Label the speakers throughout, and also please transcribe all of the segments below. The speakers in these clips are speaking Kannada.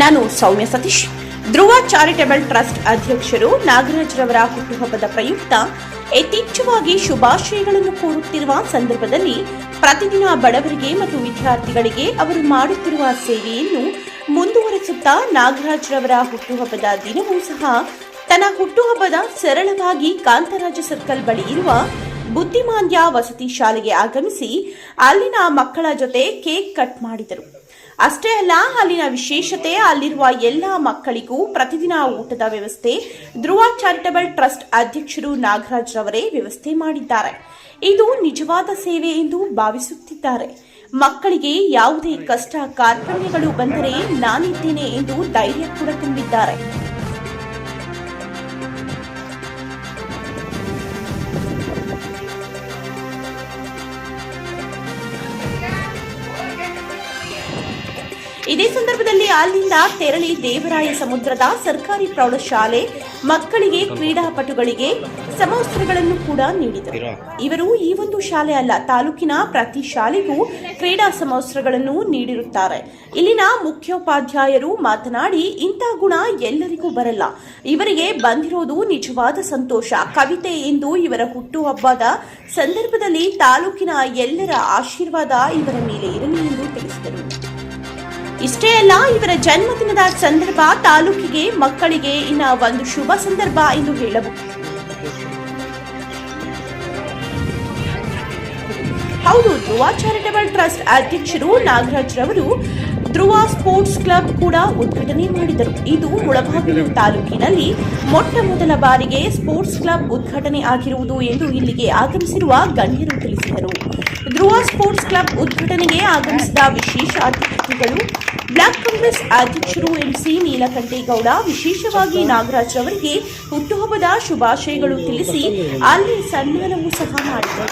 Speaker 1: ನಾನು ಸೌಮ್ಯ ಸತೀಶ್. ಧ್ರುವ ಚಾರಿಟಬಲ್ ಟ್ರಸ್ಟ್ ಅಧ್ಯಕ್ಷರು ನಾಗರಾಜ್ರವರ ಹುಟ್ಟುಹಬ್ಬದ ಪ್ರಯುಕ್ತ, ಯಥೇಚ್ಛವಾಗಿ ಶುಭಾಶಯಗಳನ್ನು ಕೋರುತ್ತಿರುವ ಸಂದರ್ಭದಲ್ಲಿ ಪ್ರತಿದಿನ ಬಡವರಿಗೆ ಮತ್ತು ವಿದ್ಯಾರ್ಥಿಗಳಿಗೆ ಅವರು ಮಾಡುತ್ತಿರುವ ಸೇವೆಯನ್ನು ಮುಂದುವರೆಸುತ್ತಾ ನಾಗರಾಜ್ರವರ ಹುಟ್ಟುಹಬ್ಬದ ದಿನವೂ ಸಹ ತನ್ನ ಹುಟ್ಟುಹಬ್ಬದ ಸರಳವಾಗಿ ಕಾಂತರಾಜ ಸರ್ಕಲ್ ಬಳಿ ಇರುವ ಬುದ್ಧಿಮಾಂದ್ಯ ವಸತಿ ಶಾಲೆಗೆ ಆಗಮಿಸಿ ಅಲ್ಲಿನ ಮಕ್ಕಳ ಜೊತೆ ಕೇಕ್ ಕಟ್ ಮಾಡಿದರು. ಅಷ್ಟೇ ಅಲ್ಲ, ಅಲ್ಲಿನ ವಿಶೇಷತೆ, ಅಲ್ಲಿರುವ ಎಲ್ಲ ಮಕ್ಕಳಿಗೂ ಪ್ರತಿದಿನ ಊಟದ ವ್ಯವಸ್ಥೆ ಧ್ರುವ ಚಾರಿಟಬಲ್ ಟ್ರಸ್ಟ್ ಅಧ್ಯಕ್ಷರು ನಾಗರಾಜ್ ರವರೇ ವ್ಯವಸ್ಥೆ ಮಾಡಿದ್ದಾರೆ. ಇದು ನಿಜವಾದ ಸೇವೆ ಎಂದು ಭಾವಿಸುತ್ತಿದ್ದಾರೆ. ಮಕ್ಕಳಿಗೆ ಯಾವುದೇ ಕಷ್ಟ, ಕಾರ್ಪಣ್ಯಗಳು ಬಂದರೆ ನಾನಿದ್ದೇನೆ ಎಂದು ಧೈರ್ಯ ಕೂಡ ತುಂಬಿದ್ದಾರೆ. ಇದೇ ಸಂದರ್ಭದಲ್ಲಿ ಅಲ್ಲಿಂದ ತೆರಳಿ ದೇವರಾಯ ಸಮುದ್ರದ ಸರ್ಕಾರಿ ಪ್ರೌಢಶಾಲೆ ಮಕ್ಕಳಿಗೆ ಕ್ರೀಡಾಪಟುಗಳಿಗೆ ಸಮವಸ್ತ್ರಗಳನ್ನು ಕೂಡ ನೀಡಿದರು. ಇವರು ಈ ಒಂದು ಶಾಲೆ ಅಲ್ಲ, ತಾಲೂಕಿನ ಪ್ರತಿ ಶಾಲೆಗೂ ಕ್ರೀಡಾ ಸಮವಸ್ತ್ರಗಳನ್ನು ನೀಡಿರುತ್ತಾರೆ. ಇಲ್ಲಿನ ಮುಖ್ಯೋಪಾಧ್ಯಾಯರು ಮಾತನಾಡಿ, ಇಂಥ ಗುಣ ಎಲ್ಲರಿಗೂ ಬರಲ್ಲ. ಇವರಿಗೆ ಬಂದಿರೋದು ನಿಜವಾದ ಸಂತೋಷ. ಕವಿತೆ ಎಂದು ಇವರ ಹುಟ್ಟುಹಬ್ಬದ ಸಂದರ್ಭದಲ್ಲಿ ತಾಲೂಕಿನ ಎಲ್ಲರ ಆಶೀರ್ವಾದ ಇವರ ಮೇಲೆ ಇರಲಿ ಎಂದು ತಿಳಿಸಿದರು. ಇಷ್ಟೇ ಅಲ್ಲ, ಇವರ ಜನ್ಮದಿನದ ಸಂದರ್ಭ ತಾಲೂಕಿಗೆ, ಮಕ್ಕಳಿಗೆ ಇನ್ನ ಒಂದು ಶುಭ ಸಂದರ್ಭ ಎಂದು ಹೇಳಬಹುದು. ಹೌದು, ಧ್ರುವ ಚಾರಿಟಬಲ್ ಟ್ರಸ್ಟ್ ಅಧ್ಯಕ್ಷರು ನಾಗರಾಜ್ ರವರು ಧ್ರುವ ಸ್ಪೋರ್ಟ್ಸ್ ಕ್ಲಬ್ ಕೂಡ ಉದ್ಘಾಟನೆ ಮಾಡಿದರು. ಇದು ಮುಳಬಾಗಿಲು ತಾಲೂಕಿನಲ್ಲಿ ಮೊಟ್ಟ ಮೊದಲ ಬಾರಿಗೆ ಸ್ಪೋರ್ಟ್ಸ್ ಕ್ಲಬ್ ಉದ್ಘಾಟನೆ ಆಗಿರುವುದು ಎಂದು ಇಲ್ಲಿಗೆ ಆಗಮಿಸಿರುವ ಗಣ್ಯರು ತಿಳಿಸಿದರು. ಧ್ರುವ ಸ್ಪೋರ್ಟ್ಸ್ ಕ್ಲಬ್ ಉದ್ಘಾಟನೆಗೆ ಆಗಮಿಸಿದ ವಿಶೇಷ ಅತಿಥಿಗಳು ಬ್ಲಾಕ್ ಕಾಂಗ್ರೆಸ್ ಅಧ್ಯಕ್ಷರು ಎಂಸಿ ನೀಲಕಂಠೇಗೌಡ ವಿಶೇಷವಾಗಿ ನಾಗರಾಜ್ ಅವರಿಗೆ ಹುಟ್ಟುಹಬ್ಬದ ಶುಭಾಶಯಗಳು ತಿಳಿಸಿ ಅಲ್ಲಿ ಸನ್ಮಾನವೂ ಸಹ ಮಾಡಿದರು.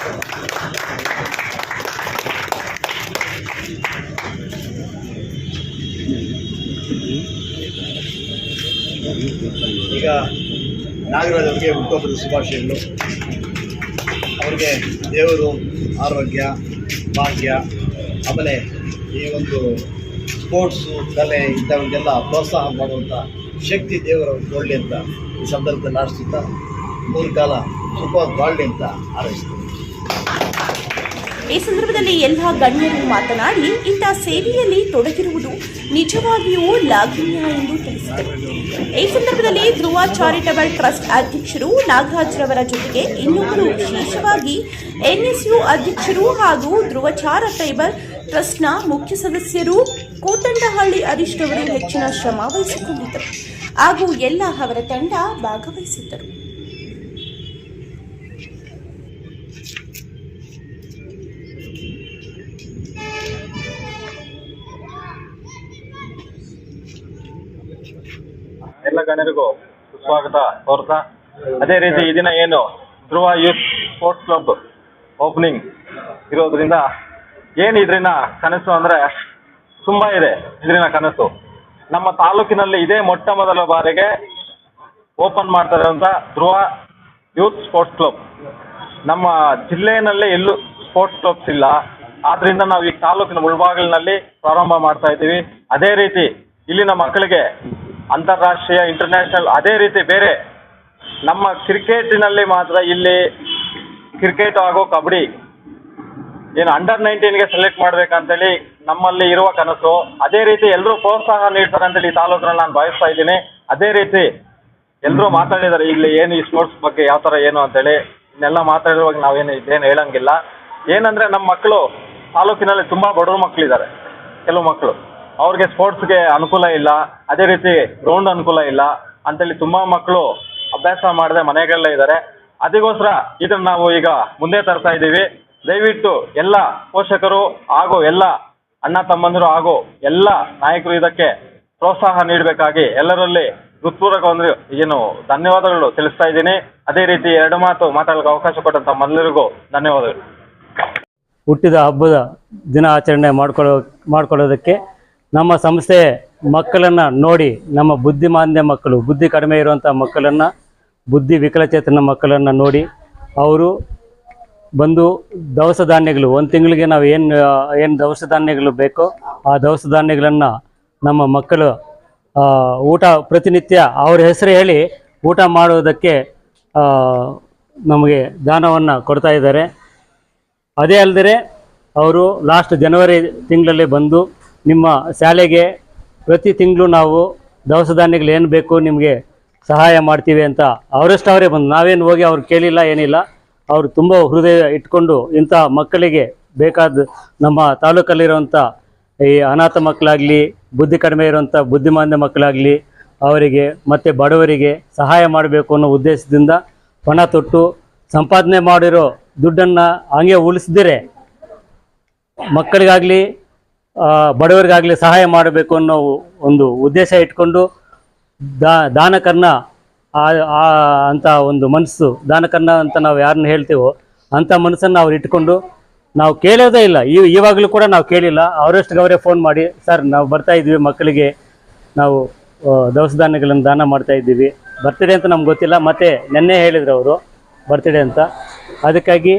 Speaker 2: ಈಗ ನಾಗರಾಜ್ ಅವರಿಗೆ ಹುಟ್ಟುಹಬ್ಬದ ಶುಭಾಶಯಗಳು. ಅವರಿಗೆ ದೇವರು, ಆರೋಗ್ಯ, ಭಾಗ್ಯ, ಆಮೇಲೆ ಈ ಒಂದು ಸ್ಪೋರ್ಟ್ಸು ಕಲೆ ಇಂಥವನ್ನೆಲ್ಲ ಪ್ರೋತ್ಸಾಹ ಮಾಡುವಂಥ ಶಕ್ತಿ ದೇವರ ಕೊಡಲಿ ಅಂತ ಈ ಸಂದರ್ಭದಲ್ಲಿ ಆಡಿಸ್ತಾ ಮೂರು ಕಾಲ ಸುಖವಾಗಿ ಬಾಳಲಿ ಅಂತ ಹಾರೈಸ್ತೀನಿ.
Speaker 1: ಈ ಸಂದರ್ಭದಲ್ಲಿ ಎಲ್ಲ ಗಣ್ಯರು ಮಾತನಾಡಿ, ಇಂಥ ಸೇವೆಯಲ್ಲಿ ತೊಡಗಿರುವುದು ನಿಜವಾಗಿಯೂ ಲಾಘನ್ಯ ಎಂದು ತಿಳಿಸಿದರು. ಈ ಸಂದರ್ಭದಲ್ಲಿ ಧ್ರುವ ಚಾರಿಟಬಲ್ ಟ್ರಸ್ಟ್ ಅಧ್ಯಕ್ಷರು ನಾಗರಾಜ್ ರವರ ಜೊತೆಗೆ ಇನ್ನೊಬ್ಬರು ವಿಶೇಷವಾಗಿ ಎನ್ಎಸ್ಯು ಅಧ್ಯಕ್ಷರು ಹಾಗೂ ಧ್ರುವ ಚಾರಿಟಬಲ್ ಟ್ರಸ್ಟ್ನ ಮುಖ್ಯ ಸದಸ್ಯರು ಕೂತಂಡಹಳ್ಳಿ ಹರೀಶ್ ರವರು ಹೆಚ್ಚಿನ ಶ್ರಮ ವಹಿಸಿಕೊಂಡಿದ್ದರು. ಹಾಗೂ ಎಲ್ಲ ಅವರ ತಂಡ ಭಾಗವಹಿಸಿದ್ದರು.
Speaker 3: ಎಲ್ಲ ಗಣ್ಯರಿಗೂ ಸ್ವಾಗತ ಕೋರ್ತಾ ಅದೇ ರೀತಿ ಈ ದಿನ ಏನು Dhruva youth sports club opening ಇರೋದ್ರಿಂದ ಏನಿದ್ರಿಂದ ಕನಸು ಅಂದರೆ ತುಂಬ ಇದೆ ಇದ್ರಿನ ಕನಸು. ನಮ್ಮ ತಾಲೂಕಿನಲ್ಲಿ ಇದೇ ಮೊಟ್ಟ ಮೊದಲ ಬಾರಿಗೆ ಓಪನ್ ಮಾಡ್ತಾ ಅಂತ ಧ್ರುವ ಯೂತ್ ಸ್ಪೋರ್ಟ್ಸ್ ಕ್ಲಬ್. ನಮ್ಮ ಜಿಲ್ಲೆಯಲ್ಲಿ ಎಲ್ಲೂ ಸ್ಪೋರ್ಟ್ಸ್ ಕ್ಲಬ್ಸ್ ಇಲ್ಲ. ಆದ್ರಿಂದ ನಾವು ಈ ತಾಲೂಕಿನ ಮುಳ್ಬಾಗಿಲಿನಲ್ಲಿ ಪ್ರಾರಂಭ ಮಾಡ್ತಾ ಇದ್ದೀವಿ. ಅದೇ ರೀತಿ ಇಲ್ಲಿನ ಮಕ್ಕಳಿಗೆ ಅಂತಾರಾಷ್ಟ್ರೀಯ ಇಂಟರ್ನ್ಯಾಷನಲ್ ಅದೇ ರೀತಿ ಬೇರೆ ನಮ್ಮ ಕ್ರಿಕೆಟಿನಲ್ಲಿ ಮಾತ್ರ ಇಲ್ಲಿ ಕ್ರಿಕೆಟ್ ಹಾಗೂ ಕಬಡ್ಡಿ. ಏನು ಅಂಡರ್ ನೈನ್ಟೀನ್ಗೆ ಸೆಲೆಕ್ಟ್ ಮಾಡ್ಬೇಕಂತೇಳಿ ನಮ್ಮಲ್ಲಿ ಇರುವ ಕನಸು. ಅದೇ ರೀತಿ ಎಲ್ಲರೂ ಪ್ರೋತ್ಸಾಹ ನೀಡ್ತಾರೆ ಅಂತೇಳಿ ಈ ತಾಲೂಕಿನಲ್ಲಿ ನಾನು ಭಾವಿಸ್ತಾ ಇದ್ದೀನಿ. ಅದೇ ರೀತಿ ಎಲ್ಲರೂ ಮಾತಾಡಿದ್ದಾರೆ, ಇಲ್ಲಿ ಏನು ಈ ಸ್ಪೋರ್ಟ್ಸ್ ಬಗ್ಗೆ ಯಾವ ಥರ ಏನು ಅಂತೇಳಿ. ಇನ್ನೆಲ್ಲ ಮಾತಾಡಿರುವಾಗ ನಾವೇನು ಇದೇನು ಹೇಳಂಗಿಲ್ಲ. ಏನಂದ್ರೆ ನಮ್ಮ ಮಕ್ಕಳು ತಾಲೂಕಿನಲ್ಲಿ ತುಂಬ ಬಡವ್ರ ಮಕ್ಕಳಿದ್ದಾರೆ ಕೆಲವು ಮಕ್ಕಳು ಅವ್ರಿಗೆ ಸ್ಪೋರ್ಟ್ಸ್ಗೆ ಅನುಕೂಲ ಇಲ್ಲ, ಅದೇ ರೀತಿ ಗ್ರೌಂಡ್ ಅನುಕೂಲ ಇಲ್ಲ ಅಂತೇಳಿ ತುಂಬ ಮಕ್ಕಳು ಅಭ್ಯಾಸ ಮಾಡದೆ ಮನೆಗಳಲ್ಲೇ ಇದ್ದಾರೆ. ಅದಕ್ಕೋಸ್ಕರ ಇದನ್ನ ನಾವು ಈಗ ಮುಂದೆ ತರ್ತಾ ಇದ್ದೀವಿ. ದಯವಿಟ್ಟು ಎಲ್ಲ ಪೋಷಕರು ಹಾಗೂ ಎಲ್ಲ ಅಣ್ಣ ತಮ್ಮಂದಿರು ಹಾಗೂ ಎಲ್ಲ ನಾಯಕರು ಇದಕ್ಕೆ ಪ್ರೋತ್ಸಾಹ ನೀಡಬೇಕಾಗಿ ಎಲ್ಲರಲ್ಲಿ ಹೃತ್ಪೂರ್ವಕ ಒಂದು ಏನು ಧನ್ಯವಾದಗಳು ತಿಳಿಸ್ತಾ ಇದ್ದೀನಿ. ಅದೇ ರೀತಿ ಎರಡು ಮಾತು ಮಾತಾಡಲಿಕ್ಕೆ ಅವಕಾಶ ಕೊಟ್ಟಂತ ಮೊದಲರಿಗೂ ಧನ್ಯವಾದಗಳು.
Speaker 4: ಹುಟ್ಟಿದ ಹಬ್ಬದ ದಿನ ಆಚರಣೆ ಮಾಡ್ಕೊಳ್ಳೋ ಮಾಡ್ಕೊಳ್ಳೋದಕ್ಕೆ ನಮ್ಮ ಸಂಸ್ಥೆ ಮಕ್ಕಳನ್ನು ನೋಡಿ ನಮ್ಮ ಬುದ್ಧಿಮಾಂದ್ಯ ಮಕ್ಕಳು, ಬುದ್ಧಿ ಕಡಿಮೆ ಇರುವಂಥ ಮಕ್ಕಳನ್ನು, ಬುದ್ಧಿ ವಿಕಲಚೇತನ ಮಕ್ಕಳನ್ನು ನೋಡಿ ಅವರು ಬಂದು ದವಸ ಧಾನ್ಯಗಳು, ಒಂದು ತಿಂಗಳಿಗೆ ನಾವು ಏನು ಏನು ದವಸ ಧಾನ್ಯಗಳು ಬೇಕೋ ಆ ದವಸ ಧಾನ್ಯಗಳನ್ನು ನಮ್ಮ ಮಕ್ಕಳು ಊಟ ಪ್ರತಿನಿತ್ಯ ಅವ್ರ ಹೆಸರು ಹೇಳಿ ಊಟ ಮಾಡುವುದಕ್ಕೆ ನಮಗೆ ದಾನವನ್ನು ಕೊಡ್ತಾ ಇದ್ದಾರೆ. ಅದೇ ಅಲ್ಲದೆ ಅವರು ಲಾಸ್ಟ್ ಜನವರಿ ತಿಂಗಳಲ್ಲಿ ಬಂದು ನಿಮ್ಮ ಶಾಲೆಗೆ ಪ್ರತಿ ತಿಂಗಳು ನಾವು ದವಸ ಧಾನ್ಯಗಳು ಏನು ಬೇಕು ನಿಮಗೆ ಸಹಾಯ ಮಾಡ್ತೀವಿ ಅಂತ ಅವರಷ್ಟು ಅವರೇ ಬಂದು, ನಾವೇನು ಹೋಗಿ ಅವ್ರು ಕೇಳಿಲ್ಲ, ಏನಿಲ್ಲ. ಅವರು ತುಂಬ ಹೃದಯ ಇಟ್ಕೊಂಡು ಇಂಥ ಮಕ್ಕಳಿಗೆ ಬೇಕಾದ ನಮ್ಮ ತಾಲೂಕಲ್ಲಿರುವಂಥ ಈ ಅನಾಥ ಮಕ್ಕಳಾಗಲಿ, ಬುದ್ಧಿ ಕಡಿಮೆ ಇರುವಂಥ ಬುದ್ಧಿಮಾಂದ್ಯ ಮಕ್ಕಳಾಗಲಿ, ಅವರಿಗೆ ಮತ್ತು ಬಡವರಿಗೆ ಸಹಾಯ ಮಾಡಬೇಕು ಅನ್ನೋ ಉದ್ದೇಶದಿಂದ ಪಣ ತೊಟ್ಟು ಸಂಪಾದನೆ ಮಾಡಿರೋ ದುಡ್ಡನ್ನು ಹಂಗೆ ಉಳಿಸಿದರೆ ಮಕ್ಕಳಿಗಾಗಲಿ ಬಡವರಿಗಾಗಲಿ ಸಹಾಯ ಮಾಡಬೇಕು ಅನ್ನೋ ಒಂದು ಉದ್ದೇಶ ಇಟ್ಕೊಂಡು ದಾ ದಾನಕರ್ಣ ಆ ಅಂತ ಒಂದು ಮನಸ್ಸು ದಾನಕರ್ಣ ಅಂತ ನಾವು ಯಾರನ್ನ ಹೇಳ್ತೀವೋ ಅಂಥ ಮನಸ್ಸನ್ನು ಅವ್ರು ಇಟ್ಕೊಂಡು ನಾವು ಕೇಳೋದೇ ಇಲ್ಲ. ಇವಾಗಲೂ ಕೂಡ ನಾವು ಕೇಳಿಲ್ಲ. ಅವರಷ್ಟು ಅವರೇ ಫೋನ್ ಮಾಡಿ, ಸರ್, ನಾವು ಬರ್ತಾ ಇದ್ವಿ ಮಕ್ಕಳಿಗೆ. ನಾವು ದವಸ ಧಾನ್ಯಗಳನ್ನು ದಾನ ಮಾಡ್ತಾ ಇದ್ದೀವಿ. ಬರ್ತ್ಡೇ ಅಂತ ನಮ್ಗೆ ಗೊತ್ತಿಲ್ಲ. ಮತ್ತೆ ನೆನ್ನೆ ಹೇಳಿದ್ರು ಅವರು ಬರ್ತಡೇ ಅಂತ. ಅದಕ್ಕಾಗಿ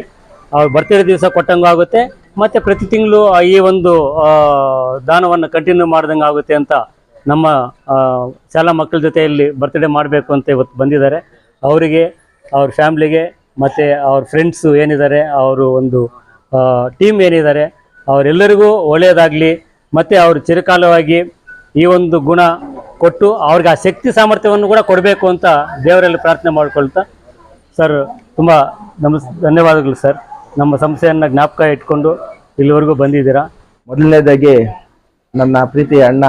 Speaker 4: ಅವ್ರು ಬರ್ತ್ಡೇ ದಿವಸ ಕೊಟ್ಟಂಗೂ ಆಗುತ್ತೆ. ಮತ್ತು ಪ್ರತಿ ತಿಂಗಳು ಈ ಒಂದು ದಾನವನ್ನು ಕಂಟಿನ್ಯೂ ಮಾಡ್ದಂಗೆ ಆಗುತ್ತೆ ಅಂತ ನಮ್ಮ ಶಾಲಾ ಮಕ್ಕಳ ಜೊತೆಯಲ್ಲಿ ಬರ್ತ್ಡೇ ಮಾಡಬೇಕು ಅಂತ ಇವತ್ತು ಬಂದಿದ್ದಾರೆ. ಅವರಿಗೆ, ಅವ್ರ ಫ್ಯಾಮ್ಲಿಗೆ, ಮತ್ತು ಅವ್ರ ಫ್ರೆಂಡ್ಸು ಏನಿದ್ದಾರೆ, ಅವರು ಒಂದು ಟೀಮ್ ಏನಿದ್ದಾರೆ, ಅವರೆಲ್ಲರಿಗೂ ಒಳ್ಳೆಯದಾಗಲಿ, ಮತ್ತು ಅವರು ಚಿರಕಾಲವಾಗಿ ಈ ಒಂದು ಗುಣ ಕೊಟ್ಟು ಅವ್ರಿಗೆ ಆ ಶಕ್ತಿ ಸಾಮರ್ಥ್ಯವನ್ನು ಕೂಡ ಕೊಡಬೇಕು ಅಂತ ದೇವರಲ್ಲಿ ಪ್ರಾರ್ಥನೆ ಮಾಡಿಕೊಳ್ತಾ ಸರ್ ತುಂಬ ನಮಸ್ ಧನ್ಯವಾದಗಳು ಸರ್ ನಮ್ಮ ಸಂಸ್ಥೆಯನ್ನು ಜ್ಞಾಪಕ ಇಟ್ಕೊಂಡು ಇಲ್ಲಿವರೆಗೂ ಬಂದಿದ್ದೀರಾ?
Speaker 5: ಮೊದಲನೇದಾಗಿ ನನ್ನ ಪ್ರೀತಿಯ ಅಣ್ಣ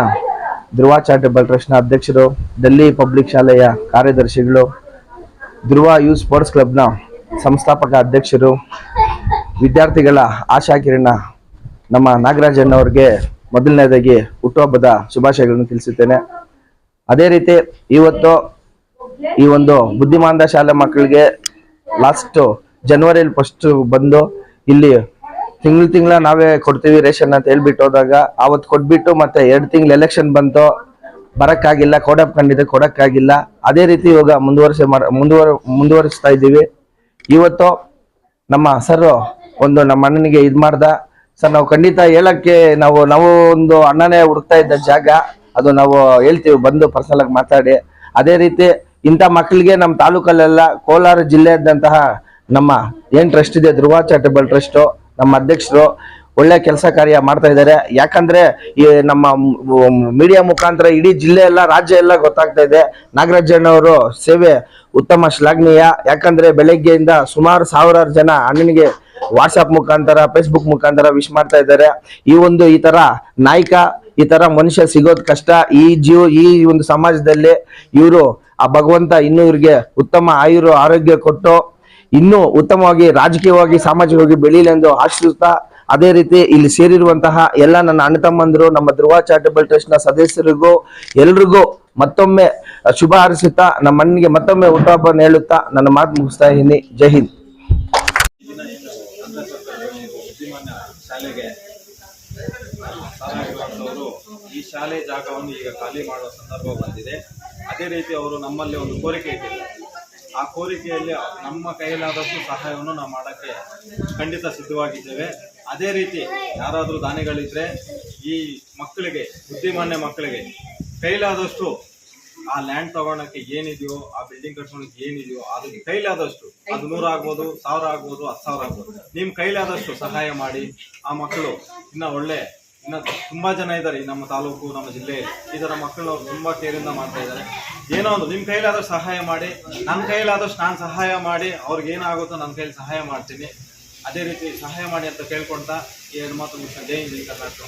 Speaker 5: ಧ್ರುವ ಚಾರಿಟಬಲ್ ಟ್ರಸ್ಟ್ನ ಅಧ್ಯಕ್ಷರು ಡೆಲ್ಲಿ ಪಬ್ಲಿಕ್ ಶಾಲೆಯ ಕಾರ್ಯದರ್ಶಿಗಳು, ಧ್ರುವ ಯು ಸ್ಪೋರ್ಟ್ಸ್ ಕ್ಲಬ್ನ ಸಂಸ್ಥಾಪಕ ಅಧ್ಯಕ್ಷರು, ವಿದ್ಯಾರ್ಥಿಗಳ ಆಶಾ ಕಿರಣ, ನಮ್ಮ ನಾಗರಾಜಣ್ಣವ್ರಿಗೆ ಮೊದಲನೇದಾಗಿ ಹುಟ್ಟುಹಬ್ಬದ ಶುಭಾಶಯಗಳನ್ನು ತಿಳಿಸುತ್ತೇನೆ. ಅದೇ ರೀತಿ ಇವತ್ತು ಈ ಒಂದು ಬುದ್ಧಿಮಾಂದ ಶಾಲೆ ಮಕ್ಕಳಿಗೆ ಲಾಸ್ಟ್ ಜನವರಿಯಲ್ಲಿ ಫಸ್ಟ್ ಬಂದು ಇಲ್ಲಿ ತಿಂಗಳು ತಿಂಗಳ ನಾವೇ ಕೊಡ್ತೀವಿ ರೇಷನ್ ಅಂತ ಹೇಳ್ಬಿಟ್ಟು ಹೋದಾಗ ಅವತ್ತು ಕೊಟ್ಬಿಟ್ಟು ಮತ್ತೆ ಎರಡು ತಿಂಗಳು ಎಲೆಕ್ಷನ್ ಬಂತು, ಬರಕ್ಕಾಗಿಲ್ಲ ಕೊಡಪ್ಕೊಂಡಿದೆ ಕೊಡೋಕ್ಕಾಗಿಲ್ಲ. ಅದೇ ರೀತಿ ಇವಾಗ ಮುಂದುವರಿಸ ಮುಂದುವರ, ಮುಂದುವರಿಸ್ತಾ ಇದ್ದೀವಿ. ಇವತ್ತು ನಮ್ಮ ಸರ್ ಒಂದು ನಮ್ಮ ಅಣ್ಣನಿಗೆ ಇದು ಮಾಡ್ದ. ಸರ್, ನಾವು ಖಂಡಿತ ಹೇಳಕ್ಕೆ ನಾವು ನಾವು ಒಂದು ಅಣ್ಣನೇ ಹುಡುಕ್ತಾ ಇದ್ದ ಜಾಗ, ಅದು ನಾವು ಹೇಳ್ತೀವಿ, ಬಂದು ಪರ್ಸನಲ್ ಮಾತಾಡಿ. ಅದೇ ರೀತಿ ಇಂಥ ಮಕ್ಕಳಿಗೆ ನಮ್ಮ ತಾಲೂಕಲ್ಲೆಲ್ಲ ಕೋಲಾರ ಜಿಲ್ಲೆಯಾದಂತಹ ನಮ್ಮ ಏನು ಟ್ರಸ್ಟ್ ಇದೆ ಧ್ರುವ ಚಾರಿಟಬಲ್ ಟ್ರಸ್ಟ್ ನಮ್ಮ ಅಧ್ಯಕ್ಷರು ಒಳ್ಳೆ ಕೆಲಸ ಕಾರ್ಯ ಮಾಡ್ತಾ ಇದ್ದಾರೆ. ಯಾಕಂದ್ರೆ ಈ ನಮ್ಮ ಮೀಡಿಯಾ ಮುಖಾಂತರ ಇಡೀ ಜಿಲ್ಲೆ ಎಲ್ಲ, ರಾಜ್ಯ ಎಲ್ಲ ಗೊತ್ತಾಗ್ತಾ ಇದೆ. ನಾಗರಾಜಣ್ಣವರು ಸೇವೆ ಉತ್ತಮ ಶ್ಲಾಘನೀಯ. ಯಾಕಂದ್ರೆ ಬೆಳಗ್ಗೆಯಿಂದ ಸುಮಾರು ಸಾವಿರಾರು ಜನ ಅಣ್ಣನಿಗೆ ವಾಟ್ಸಪ್ ಮುಖಾಂತರ ಫೇಸ್ಬುಕ್ ಮುಖಾಂತರ ವಿಶ್ ಮಾಡ್ತಾ ಇದ್ದಾರೆ. ಈ ಒಂದು, ಈ ತರ ನಾಯಕ, ಈ ತರ ಮನುಷ್ಯ ಸಿಗೋದ್ ಕಷ್ಟ. ಈ ಜೀವ, ಈ ಒಂದು ಸಮಾಜದಲ್ಲಿ ಇವರು, ಆ ಭಗವಂತ ಇನ್ನೂ ಇವ್ರಿಗೆ ಉತ್ತಮ ಆಯುರು, ಆರೋಗ್ಯ ಕೊಟ್ಟು ಇನ್ನೂ ಉತ್ತಮವಾಗಿ, ರಾಜಕೀಯವಾಗಿ, ಸಾಮಾಜಿಕವಾಗಿ ಬೆಳೀಲಿ ಎಂದು ಆಶಿಸುತ್ತಾ ಅದೇ ರೀತಿ ಇಲ್ಲಿ ಸೇರಿರುವಂತಹ ಎಲ್ಲ ನನ್ನ ಅಣ್ಣ ತಮ್ಮಂದಿರು, ನಮ್ಮ ಧ್ರುವ ಚಾರಿಟಬಲ್ ಟ್ರಸ್ಟ್ನ ಸದಸ್ಯರಿಗೂ ಎಲ್ರಿಗೂ ಮತ್ತೊಮ್ಮೆ ಶುಭ ಹಾರಿಸುತ್ತಾ, ನಮ್ಮ ಮತ್ತೊಮ್ಮೆ ಹುಟ್ಟುಹಬ್ಬ ಹೇಳುತ್ತಾ ನನ್ನ ಮಾತು ಮುಗಿಸ್ತಾ ಇದ್ದೀನಿ. ಜೈ ಹಿಂದ್.
Speaker 3: ಈ ಶಾಲೆ ಜಾಗವನ್ನು ಈಗ ಖಾಲಿ ಮಾಡುವ ಸಂದರ್ಭ ಬಂದಿದೆ. ಅದೇ ರೀತಿ ಅವರು ನಮ್ಮಲ್ಲಿ ಒಂದು ಕೋರಿಕೆ ಇಟ್ಟಿದ್ದಾರೆ. ಆ ಕೋರಿಕೆಯಲ್ಲಿ ನಮ್ಮ ಕೈಲಾದಷ್ಟು ಸಹಾಯವನ್ನು ನಾವು ಮಾಡೋಕ್ಕೆ ಖಂಡಿತ ಸಿದ್ಧವಾಗಿದ್ದೇವೆ. ಅದೇ ರೀತಿ ಯಾರಾದರೂ ದಾನಿಗಳಿದ್ರೆ ಈ ಮಕ್ಕಳಿಗೆ, ಬುದ್ಧಿಮಾನ್ಯ ಮಕ್ಕಳಿಗೆ ಕೈಲಾದಷ್ಟು ಆ ಲ್ಯಾಂಡ್ ತಗೊಳಕ್ಕೆ ಏನಿದೆಯೋ, ಆ ಬಿಲ್ಡಿಂಗ್ ಕಟ್ಕೊಳಕ್ಕೆ ಏನಿದೆಯೋ, ಅದಕ್ಕೆ ಕೈಲಾದಷ್ಟು ಅದು ನೂರ ಆಗ್ಬೋದು, ಸಾವಿರ ಆಗ್ಬೋದು, ಹತ್ತು ಸಾವಿರ ಆಗ್ಬೋದು. ನಿಮ್ಮ ಕೈಲಾದಷ್ಟು ಸಹಾಯ ಮಾಡಿ ಆ ಮಕ್ಕಳು ಇನ್ನ ಒಳ್ಳೆ ಇನ್ನ ತುಂಬ ಜನ ಇದ್ದಾರೆ ನಮ್ಮ ತಾಲೂಕು, ನಮ್ಮ ಜಿಲ್ಲೆಯಲ್ಲಿ ಈ ಥರ ಮಕ್ಕಳು ಅವ್ರು ತುಂಬ ಕೇರಿಂದ ಮಾಡ್ತಾ ಇದ್ದಾರೆ ಏನೋ ಒಂದು ನಿಮ್ಮ ಕೈಲಾದಷ್ಟು ಸಹಾಯ ಮಾಡಿ ನನ್ನ ಕೈಲಾದಷ್ಟು ನಾನು ಸಹಾಯ ಮಾಡಿ, ಅವ್ರಿಗೆ ಏನಾಗುತ್ತೋ ನನ್ನ ಕೈಲಿ ಸಹಾಯ ಮಾಡ್ತೀನಿ. ಅದೇ ರೀತಿ ಸಹಾಯ ಮಾಡಿ ಅಂತ ಕೇಳ್ಕೊಳ್ತಾ ಈ ಎರಡು ಮಾತು ಜೈ ಹಿಂದಿನ ಕರ್ನಾಟಕ.